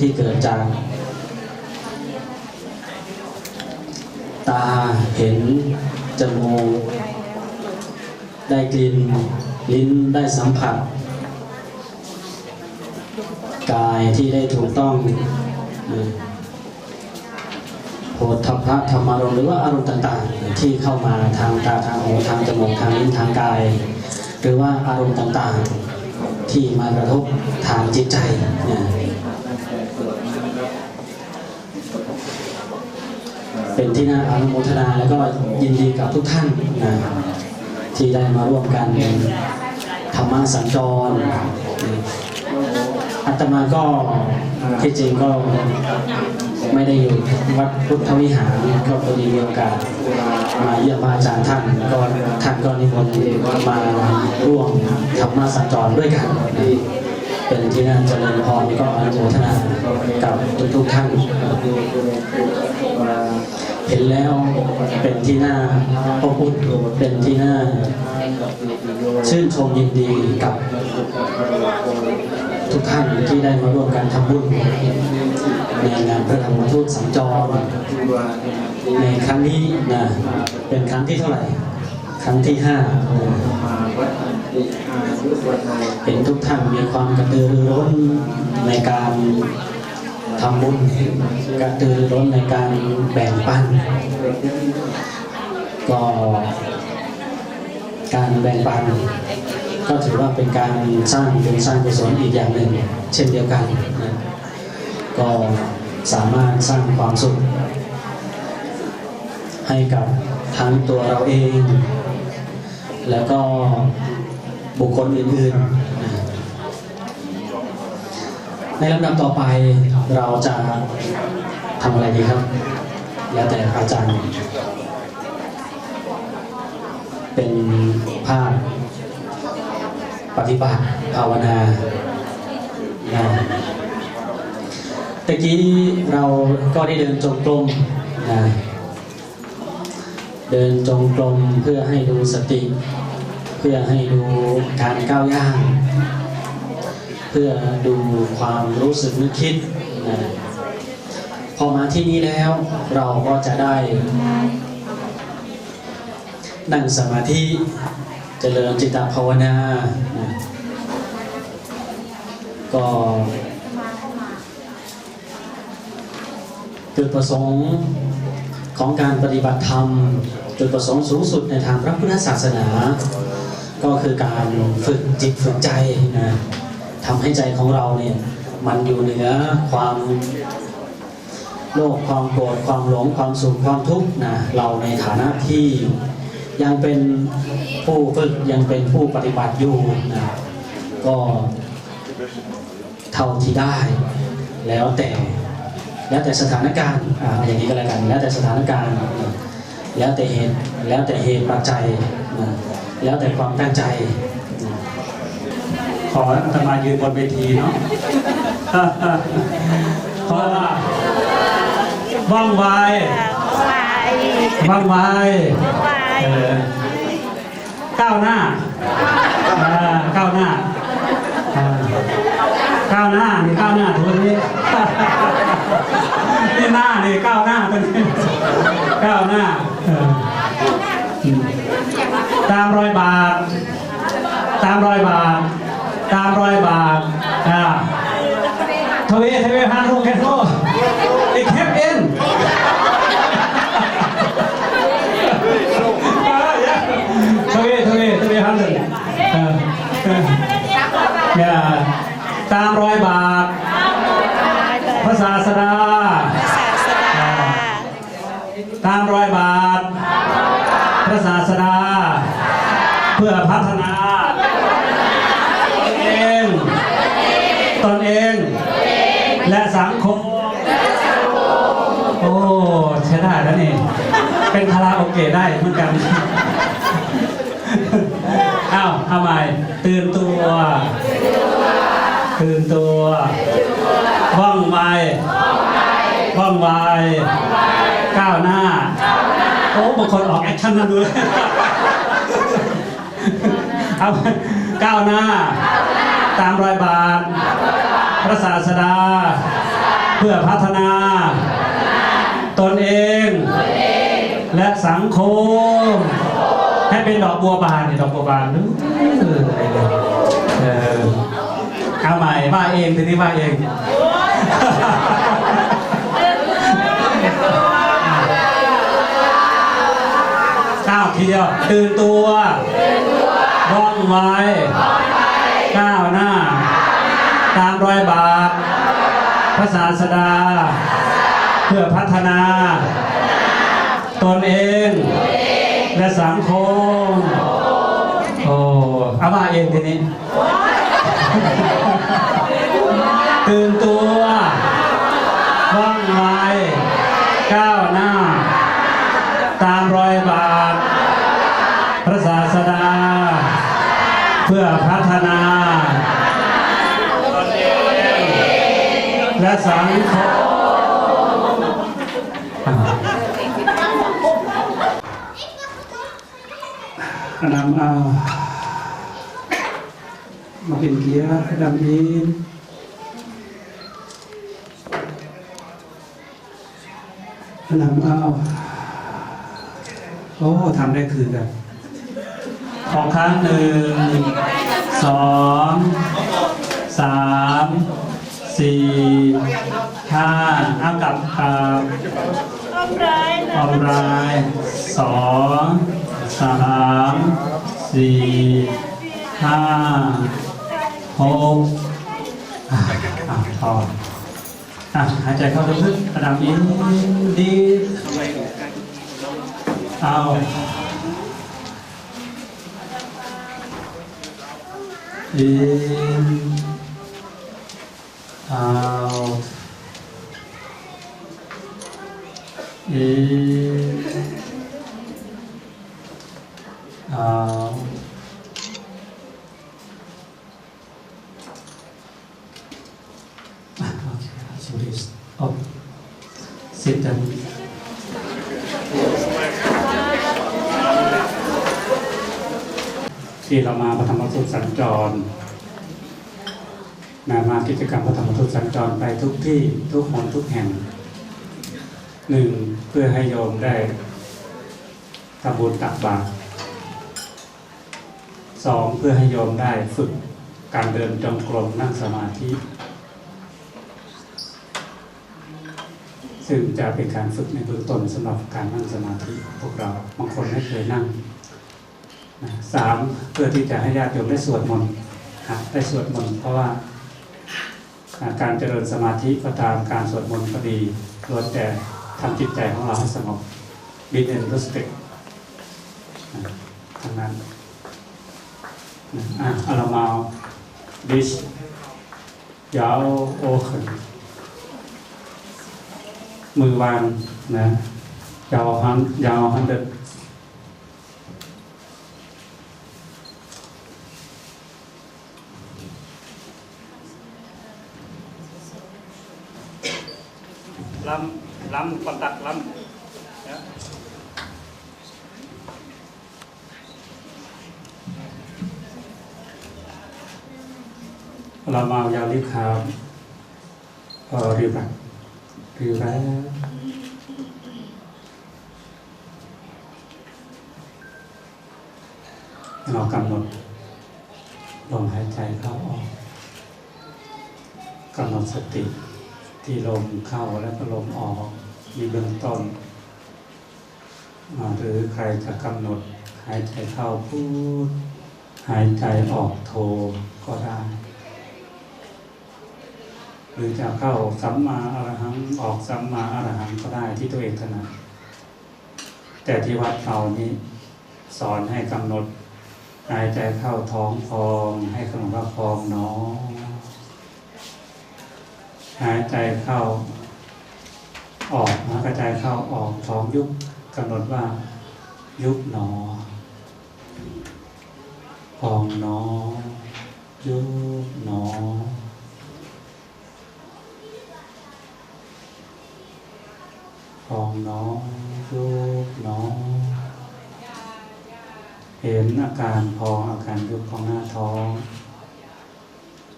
ขที่เกิดจาก ตาเห็น จมูก ได้กลิ่น ลิ้นได้สัมผัส กายที่ได้ถูกต้องนะโพธพะธรรมารมหรือว่าอารมณ์ต่างๆ ที่เข้ามาทางตาทางหูทางจมูกทางลิ้นทางกาย หรือว่าอารมณ์ต่างๆ ที่มากระทบทางจิตใจนะเป็น ที่น่าอนุโมทนาแล้วก็ยินดีกับทุกท่านนะที่ได้มาร่วมกันธรรมะสัญจรอาตมาก็ที่จริงก็ไม่ได้อยู่วัดพุทธวิหารก็พอดีมีโอกาสมาเยี่ยมพระอาจารย์ท่านก็ท่านก็นิมนต์มาร่วมธรรมะสัญจรด้วยกันเป็นที่น่าเจริญพรก็อนุโมทนากับทุกๆท่าน เห็นแล้วเป็นที่น่าอบอุ่นเป็นที่น่าชื่นชมยินดีกับทุกท่านที่ได้มาร่วมกันทำบุญในงานพระธรรมทูตสัญจรในครั้งนี้นะเป็นครั้งที่เท่าไหร่ ครั้งที่ห้าเห็นทุกท่านมีความกระตือรือร้นในการ ทำบุญกระตือร้นในการแบ่งปัน ก็การแบ่งปัน ก็ถือว่าเป็นการสร้างบุญสร้างกุศลอีกอย่างหนึ่ง เช่นเดียวกันนะก็สามารถสร้างความสุข ให้กับทั้งตัวเราเอง แล้วก็บุคคลอื่นๆ ในลำดับต่อไปเราจะทำอะไรดีครับ แล้วแต่อาจารย์ เป็นภาพปฏิบัติภาวนานะตะกี้เราก็ได้เดินจงกรมนะเดินจงกรมเพื่อให้ดูสติ เพื่อให้ดูการก้าวย่าง เพื่อดูความรู้สึกนึกคิดนะพอมาที่นี้แล้วเราก็จะได้ นั่งสมาธิเจริญจิตตภาวนานะก็จุดประสงค์ของการปฏิบัติธรรม จุดประสงค์สูงสุดในทางพระพุทธศาสนา ก็คือการฝึกจิตฝึกใจนะ ทำให้ใจของเราเนี่ยมันอยู่เหนือความโลภความโกรธความหลงความสุขความทุกข์นะเราในฐานะที่ยังเป็นผู้ฝึกยังเป็นผู้ปฏิบัติอยู่นะก็เท่าที่ได้ แล้วแต่แล้วแต่สถานการณ์อ่าอย่างนี้ก็แล้วกัน แล้วแต่สถานการณ์ แล้วแต่เหตุแล้วแต่เหตุปัจจัย แล้วแต่ความตั้งใจ ขออาตมายืนบนเวทีเนาะเพราะว่าว่องไวไหวว่องไวไหวเออก้าวหน้าอ่าก้าวหน้าอ่าก้าวหน้านี่ก้าวหน้าตัวนี้นี่หน้านี่ก้าวหน้าตัวนี้ก้าวหน้าเอออืมตามรอยบาทตามรอยบาท ตามรอยบาทอ่าทวีทวีพันธุ์โรแคนโตอีกแคปเอ็นทวีทวีทวีฮันหนึ่งเออเอออย่าตามรอยบาท พระศาสดา ศาสดา ตามรอยบาทพระศาสดา เพื่อพัฒนาตนเองตนเอง และสังคม โอ้ใช้ได้แล้วนี่ เป็นคาราโอเกะได้เหมือนกัน อ้าวทำไมตื่นตัว ตื่นตัวว่องไวว่องไวก้าวหน้า โอ้บางคนออกแอคชั่นนะดูเลยเอาก้าวหน้า ตามรอยบาทพระศาสดา เพื่อพัฒนา ตนเอง และสังคม ให้เป็นดอกบัวบานนี่ดอกบัวบานนึ เออเอาใหม่ว่าเองทีนี้ว่าเองก้าวทีเดียวตื่นตัวว่องไวก้าวหน้า ตามรอยบาทพระศาสดา เพื่อพัฒนา ตนเอง และสังคมโอ้ เอามาเองทีนี้ ตื่นตัว ว่องไว ก้าวหน้า ตามรอยบาท พระศาสดา เพื่อพัฒนาตนเองและสังคมนำเอามาเป็นเกี ยร์ดำอินนำเอาโอ้ทำได้คือกันขอครั้งหนึ่งสองสามสี่ห้าเอากับกับต้องร้ายออมรายสองสามสี่ห้า หกอะอะพออะหายใจเข้าลึกๆระดับอินดีเอา in out in out okay so this oh sit down ที่เรามาพระธรรมสุตสัญจรนะมากิจกรรมพระธรรมสุตสัญจรไปทุกที่ทุกหนทุกแห่งหนึ่งเพื่อให้โยมได้ทำบุญตักบาตรสองเพื่อให้โยมได้ฝึกการเดินจงกรมนั่งสมาธิ ซึ่งจะเป็นการฝึกในเบื้องต้นสำหรับการนั่งสมาธิพวกเราบางคนไม่เคยนั่งนะสามเพื่อที่จะให้ญาติโยมได้สวดมนต์อะได้สวดมนต์เพราะว่าการเจริญสมาธิก็ตามการสวดมนต์ก็ดีล้วนแต่ทำจิตใจของเราให้สงบบิดเอ็นรู้สึกทั้งนั้นอะอารามาดิชยาวโอขัน มือวางนะยาวหันยาวหันเด็ด lắm lắm con tặc lắm Đó. là màu vào liếp khảo ở riu bạc riu rá เรากำหนดลมหายใจเข้าออกกำหนดสติที่ลมเข้าแล้วก็ลมออกมีเบื้องต้นหรือใครจะกำหนดหายใจเข้าพูด หายใจออกโทก็ได้ หรือจะเข้าสัมมาอรหังออกสัมมาอรหังก็ได้ที่ตัวเองถนัดแต่ที่วัดเรานี้ สอนให้กำหนดหายใจเข้าท้องพอง ให้กำหนดว่าพองหนอหายใจเข้าออกนะกระจายเข้าออกท้องยุบกำหนดว่า ยุบหนอพองหนอยุบหนอ องหนอยุบหนอง เห็นอาการพองอาการยุบของหน้าท้อง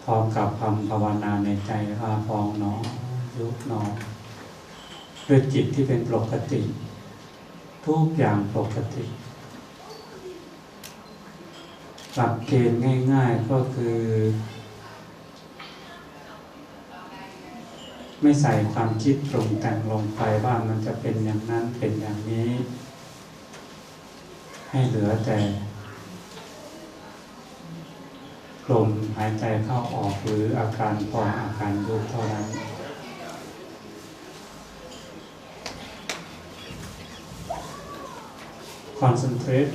พร้อมกับคำภาวนาในใจว่าพองหนองยุบหนองด้วยจิตที่เป็นปกติ ทุกอย่างปกติหลักเกณฑ์ง่าย ๆก็คือ ไม่ใส่ความคิดปรุงแต่งลงไปว่ามันจะเป็นอย่างนั้นเป็นอย่างนี้ ให้เหลือแต่ลมหายใจเข้าออกหรืออาการพองอาการยุบเท่านั้น concentrate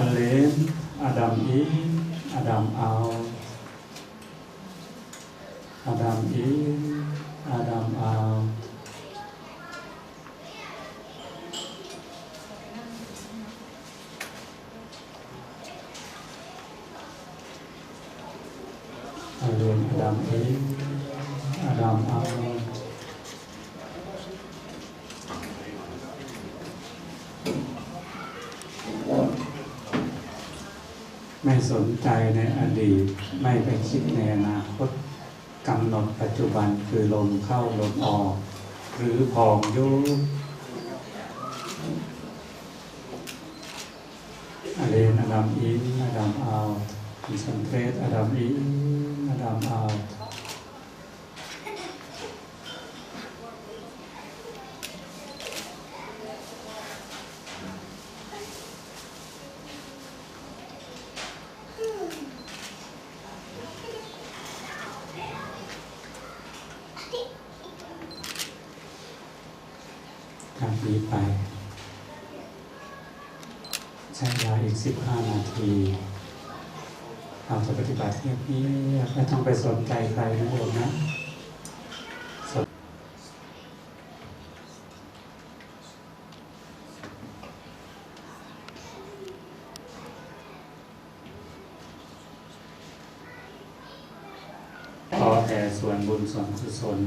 allen Adam in Adam out Adam in Adam out อเลนอดัมอินอดัม อาดำมอาอาดมอาดำเออาดำมอาไม่สนใจในอดีต ไม่ไปคิดในอนาคต กำหนดปัจจุบันคือลมเข้าลมออก หรือพองยุบอเลนอดัมอินอดัมเอาคอนเซนเทรตอดัมอินอดัมเอา จากนี้ไป ใช้เวลาอีก 15 นาที เราจะปฏิบัติเงียบๆ ไม่ต้องไปสนใจใครนะโยมนะสนขอแผ่ส่วนบุญส่วนกุศล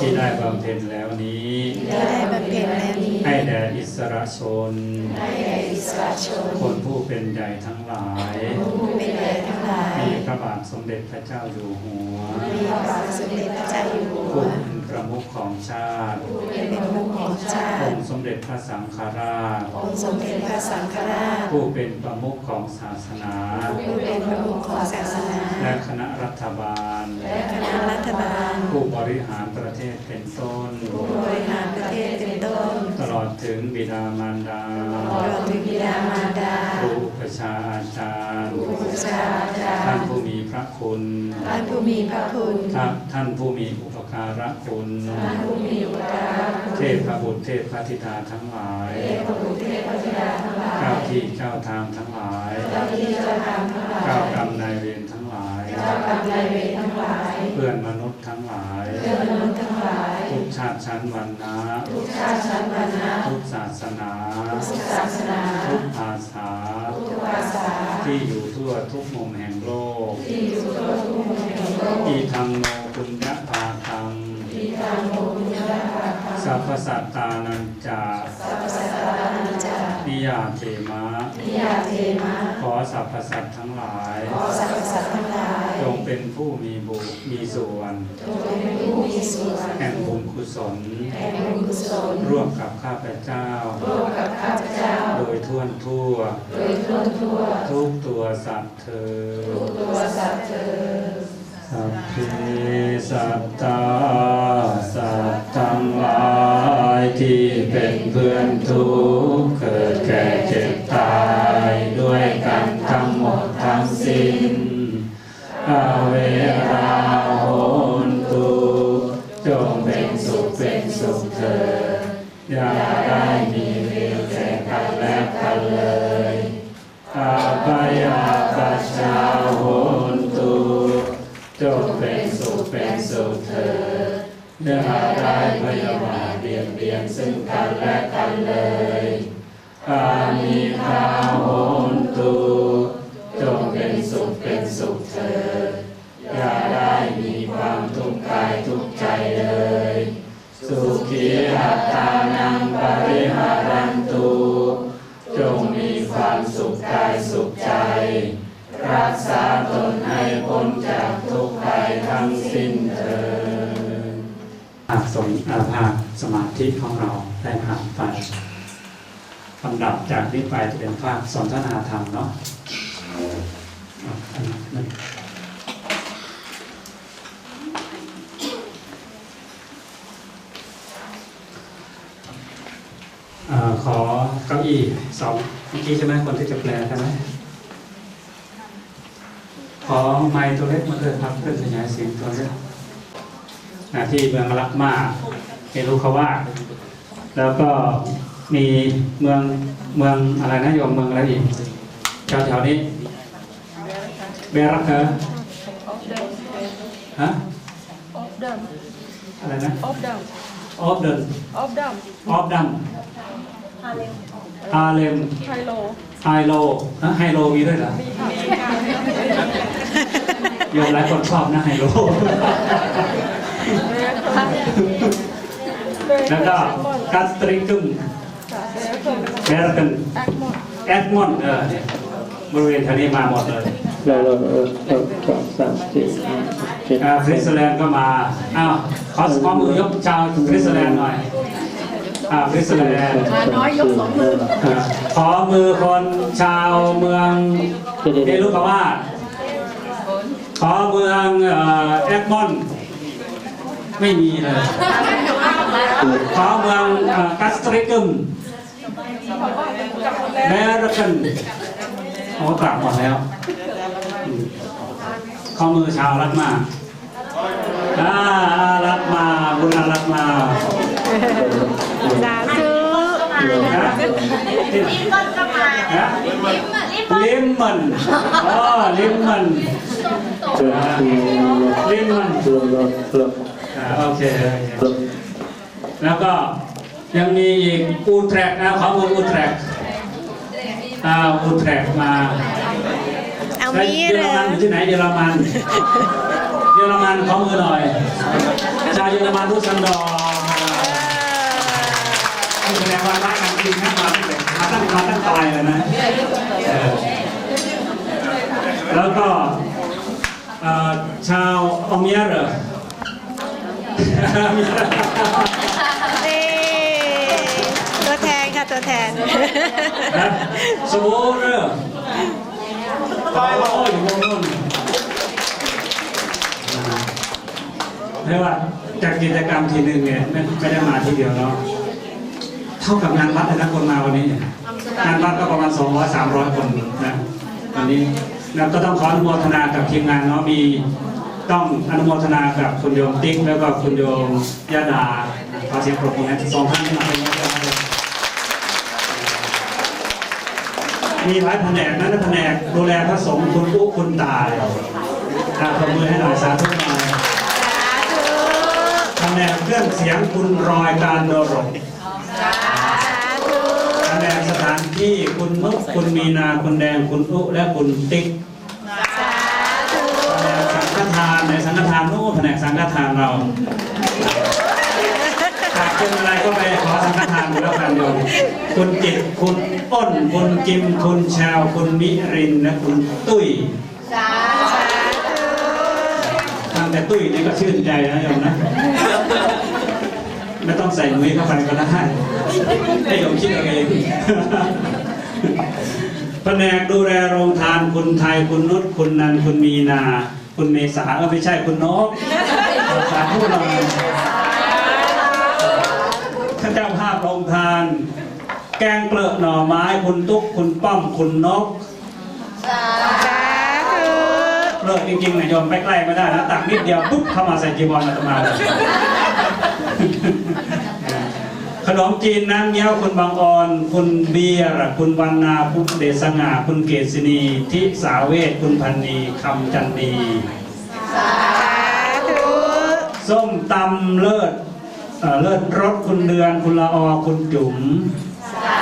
ที่ได้บำเพ็ญแล้วนี้ได้บำเพ็ญแล้วนี้ให้แด่อิสระชนให้แก่อิสระชนคนผู้เป็นใหญ่ทั้งหลายผู้เป็นใหญ่ทั้งหลายมีพ ระบาทสมเด็จพระเจ้าอยู่หัวมีพระบาทสมเด็จพระเจ้าอยู่หัวผู้เป็นประมุขของชาติเป็นประมุขของชาอติงค์สมเด็จพระสังฆราชองค์สมเด็จพระสังฆราช ผู้เป็นประมุขของศาสนาผู้เป็นประมุขของศาสนา และคณะรัฐบาล และคณะรัฐบาล ผู้บริหารประเทศเป็นต้น ผู้บริหารประเทศเป็นต้น ตลอดถึงบิดามารดาตลอดถึงบิดามารดาครูอุประ ชาอาจารย์ผู้บูชาอาจารท่านย์ผู้มีพระคุณท่านผู้มีพระคุณท่านท่านผู้มีอุปการะคุณท่านผู้มีอุปการะคุณเทพบุตรเทพพธิดาทั้งหลายเทพบุตรเทพธิดาทั้งหลายเจ้าที่เจ้าทางทั้งหลายเจ้าที่เจ้าทางทั้งหลายเจ้ากรรมนายเวรทั้งหลายเจ้ากรรมนายเวรทั้งหลาย เพื่อนมนุษย์ทั้งหลายเพื่อนมนุษย์ทั้งหลายทุกชา ติชั้นวรรณะทุกชาติชั้นวรรณะทุกศาสนา ทุกศาสนา ทุกภาษา ทุกภาษา ที่อยู่ทั่วทุกมุมแห่งโลก ที่อยู่ทั่วทุกมุมแห่งโลกอีทางโนปุญ สัพพสัตตานันจาสัพพสัตตานัญจานิยาเทมะนิยาเทมาขอสรรพสัตว์ทั้งหลาย ขอสรรพสัตว์ทั้งหลาย จงเป็นผู้มีบุญมีส่วนจงเป็นผู้มีส่วนแห่งบุญกุศลแห่งบุญกุศล ร่วมกับข้าพเจ้า ร่วมกับข้าพเจ้า โดยทั่วทั่ว โดยทั่วทั่ว ทุกตัวสัตว์เธอทุกตัวสัตว์เธอ สัพเพสัตตาสัตว์ทั้งหลายที่เป็นเพื่อนทุกข์เกิดแก่เจ็บตายด้วยกันทั้งหมดทั้งสิ้นอาเวราโหนตุจงเป็นสุขเป็นสุขเถิดอย่าได้มีเวรแก่กันและกันเลย อย่าได้พยาบาทเบียดเบียนซึ่งกันและกันเลย ธิของเราได้ผ่านไปลำดับจากนี้ไปจะเป็นภาคสนทนาธรรมเนาะขอเก้าอี้สองเมื่อกี้ใช่ไหมคนที่จะแปลใช่ไหมขอไมค์ตัวเล็กมาเลยครับเพื่อขยายเสียงตัวเล็กนะที่เมืองลักมาก เอรุคาวาสแล้วก็มีเมืองเมืองอะไรนะโยมเมืองอะไรอีกแถวแถวๆนี้เบรักเกอร์ฮะ Of them, อะไรนะ of them, ออฟเดิน of them, ออฟดัมฮาเลม Hilo, ไฮโลฮะไฮโลมีด้วยเหรอโยมหลายคนชอบนะไฮโล แล้วก็กัสตริกุมเบรักเกอร์ Egmont, แอดมอนด์เออเนี่ยบริเวณแถวนี้มาหมดเลยเราเราเออเราสองสามสี่ห้าเจ็ดอ่าฟริสแลนด์ก็มาอ้าวขอขอมือยกชาวฟริสแลนด์หน่อยอ่าฟริสแลนด์น้อยยกสองมืออ่าขอมือคนชาวเมืองเอลุกาวาสขอเมืองเอ่อแอดมอนด์ไม่มีเลย ขอเมืองเอ่อกัสตริกึมแมรกันโอ้กลับหมดแล้วอืมข้อมือชาวรัฐมาอ่ารัฐมาบุญรัฐมาสาธุฮะฮะลิมมันอ๋อลิมมันเดินคือลิมมันลงลงลงอ่าโอเคโอเคลง แล้วก็ยังมีอีกอูแทรกนะของเมืองอูแทรกอ่าอูแทรกมาเอาแล้วมีเยอเลรยมันอยู่ที่ไหนเยอรมันเยอรมันขอมือหน่อย ชาวเยอรมันทุกสันดอนนี่แสดงว่ารักกันจริงนะมาตั้งแต่มาตั้งมาตั้งตายเลยนะเออแล้วก็เอ่อชาวออมเมียร์ ตัวแทน นะสโวเรอร์โอ้อยู่วงนู้นเรียกว่าจากกิจกรรมทีหนึ่งเนี่ยไม่ไม่ได้มาทีเดียวเนาะเท่ากับงานวัดเลยนะคนมาวันนี้เนี่ยงานวัดก็ประมาณ 200 300 คนนะวันนี้แล้วก็ต้องขออนุโมทนากับทีมงานเนาะมีต้องอนุโมทนากับคุณโยมติ๊กแล้วก็คุณโยมยาดาขอเสียงปรบมือให้ทั้งสองท่านที่มาเป็น มีหลายแผนกนั้นแผนกดูแลพระสงฆ์คุณปุ๊คุณตายอาปรบมือให้หน่อยสาธุหน่อยแผนกเครื่องเสียงคุณรอยการโดรกแผนกสถานที่คุณนุกคุณมีนาคุณแดงคุณอุและคุณติ๊กแผนกสังฆทานในสังฆทานนู้นแผนกสังฆทานเราหาก เป็นอะไรก็ไปขอสังฆทานดูแล้วกันโยมคุณจิตคุณอ้นคุณกิมคุณชาว คุณมิรินและคุณตุ้ยทำแต่ตุ้ยนี่ก็ชื่นใจนะโยมนะไม่ต้องใส่มุ้ยเข้าไปก็ได้ให้โยมคิดเอาเองแผนกดูแลโรงทานคุณไทยคุณนุชคุณนันคุณมีนา คุณเมษาเออไม่ใช่คุณนกสาธุหน่อยข้า เจ้าภาพโรงทาน แกงเปลือกหน่อไม้คุณตุ๊กคุณป้อมคุณนกสาธุเลิกจริงๆนะโยมไปใกล้ไม่ได้นะตักนิดเดียวปุ๊บเข้ามาใส่จีวรอาตมาเลยขนมจีนน้ำเงี้ยวคุณบางออน คุณเบียร์คุณวันนาคุณเดชสง่าคุณเกษณีทิสาเวทคุณพันนีคำจันดีสาธุส้มตำเลิศ เอ่อเลิศรสคุณเดือนคุณละออคุณจุ๋มสา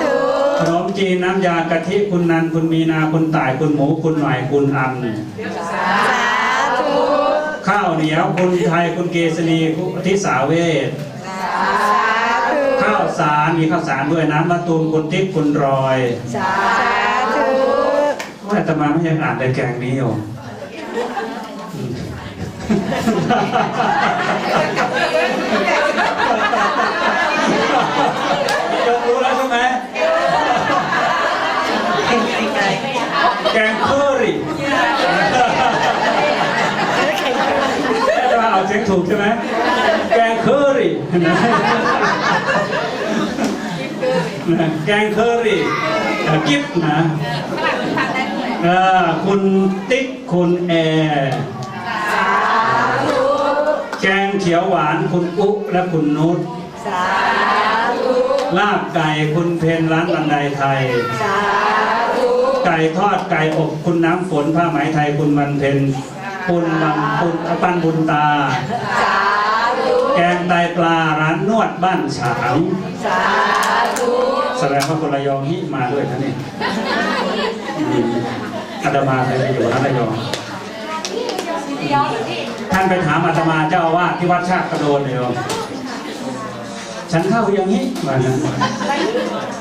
ธุขนมจีนน้ำยากะทิคุณนันคุณมีนาคุณต่ายคุณหมูคุณหน่อยคุณอันสาธุข้าวเหนียวคุณไทยคุณเกษณีคุณทิสาเวทสสารมีข้าวสารด้วยน้ำมะตูมคุณติ๊กคุณรอยสาธุว่าอาตมาไม่ยังอ่านในแกงนี้อยู่อืมย แกงเคอรี่อาตมาเอาเสียงถูกใช่ไหมแกงเคอรี่นะแกงเคอรี่กิ๊บนะเออคุณติ๊กคุณแอร์แกงเขียวหวานคุณอุ๊และคุณนุชสาธุลาบไก่คุณเพนร้านบันไดไทยสาธุ ไก่ทอดไก่อบคุณน้ำฝนผ้าไหมไทยคุณบันเพนปุนบันปุนปันบุญตา แกงไตปลาร้านนวดบ้านฉางสาธุแสดงว่าคนระยองนี่มาด้วยท่านนี่อาตมาเคยไปอยู่ร้านระยองท่านไปถามอาตมาเจ้าว่าที่วัดชาติกระโดนเลย ฉันเข้าอย่างนี้ว่านะ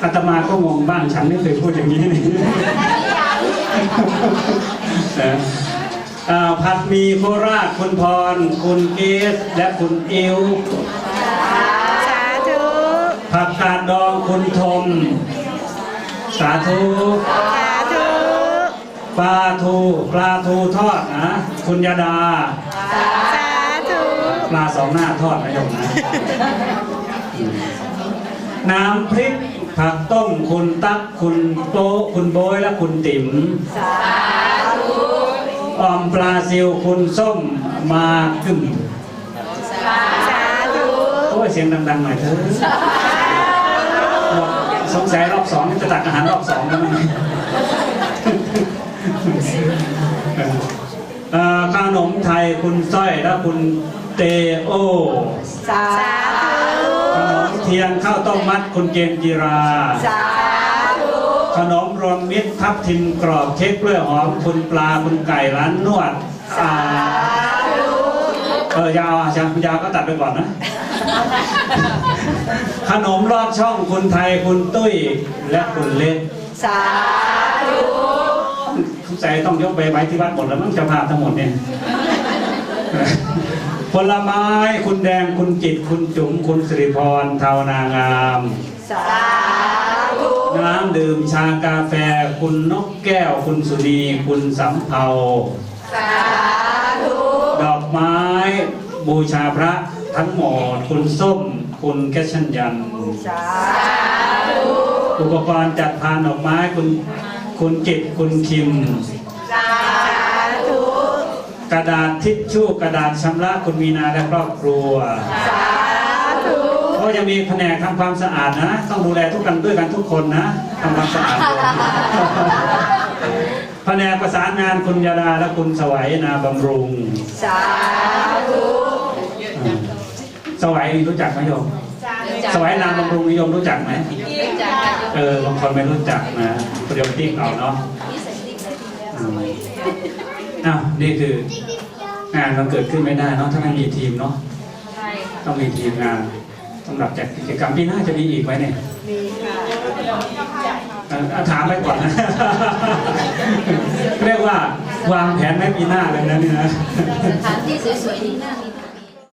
อาตมาก็งงบ้างฉันไม่เคยพูดอย่างนี้นี่นะอ่าผัดหมีโคราชคุณพร คุณเกสและคุณอิวสาธุผักกาดดองคุณทม สาธุสาธุปลาทูปลาทูทอดนะ คุณยาดา สาธุปลาสองหน้าทอดนะโยมนะ น้ำพริกผักต้มคุณตั๊กคุณโป๊ะคุณโบยและคุณติ๋มสาธุออมปลาซิวคุณส้มมากึ่มสาธุโอ้ยเสียงดังๆหน่อยเถอะบอกสงสัยรอบสองจะตักอาหารรอบสองแล้วมั้งเอ่อขนมไทยคุณสร้อยและคุณเตโอ สาธุขนมเทียนข้าวต้มมัดคุณเกมจีรา สาธุ ขนมรวมมิตรทับทิมกรอบเค้กกล้วยหอมคุณปลาคุณไก่ร้านนวดอ่าเออยาวอะยาวยาวก็ตัดไปก่อนนะ ขนมรอดช่องคุณไทยคุณตุ้ยและคุณเล็กสาธุสงสัยต้องยกไปไว้ที่วัดหมดแล้วมั้งเจ้าภาพทั้งหมดเนี่ย ผลไม้คุณแดงคุณจิตคุณจุ๋มคุณสิริพรเทานางาม สาธุน้ำดื่มชากาแฟ คุณนกแก้ว คุณสุนีคุณสำเภาสาธุดอกไม้ บูชาพระทั้งหมด คุณส้ม คุณแกชันยันสาธุอุปกรณ์จัดพานดอกไม้คุณคุณจิตคุณคิมสาธุ กระดาษทิชชู่กระดาษชำระคุณมีนาและครอบครัวสาธุก็ยังมีแผนกทำความสะอาดนะ ต้องดูแลทุกกันด้วยกันทุกคนนะทำความสะอาดด้วยแผนกประสานงานคุณยาดาและคุณสวัยนาบำรุง สาธุอืมสวัยนี่รู้จักไหมโยมสวัยนามบำรุงนิยมรู้จักไหมเออบางคนไม่รู้จักนะเดี๋ยวติ๊กเอาเนาะ อืมอ้าวนี่คืองานมันเกิดขึ้นไม่ได้เนาะถ้าไม่มีทีมเนาะต้องมีทีมงานต้องรับจัดกิจกรรมปีหน้าจะมีอีกไหมเนี่ยมีค่ะเอ่อเอาถามไปก่อนนะ เรียกว่าวางแผนไว้ปีหน้าเลยนะนี่นะ สถานที่สวยๆนี่น่ามีท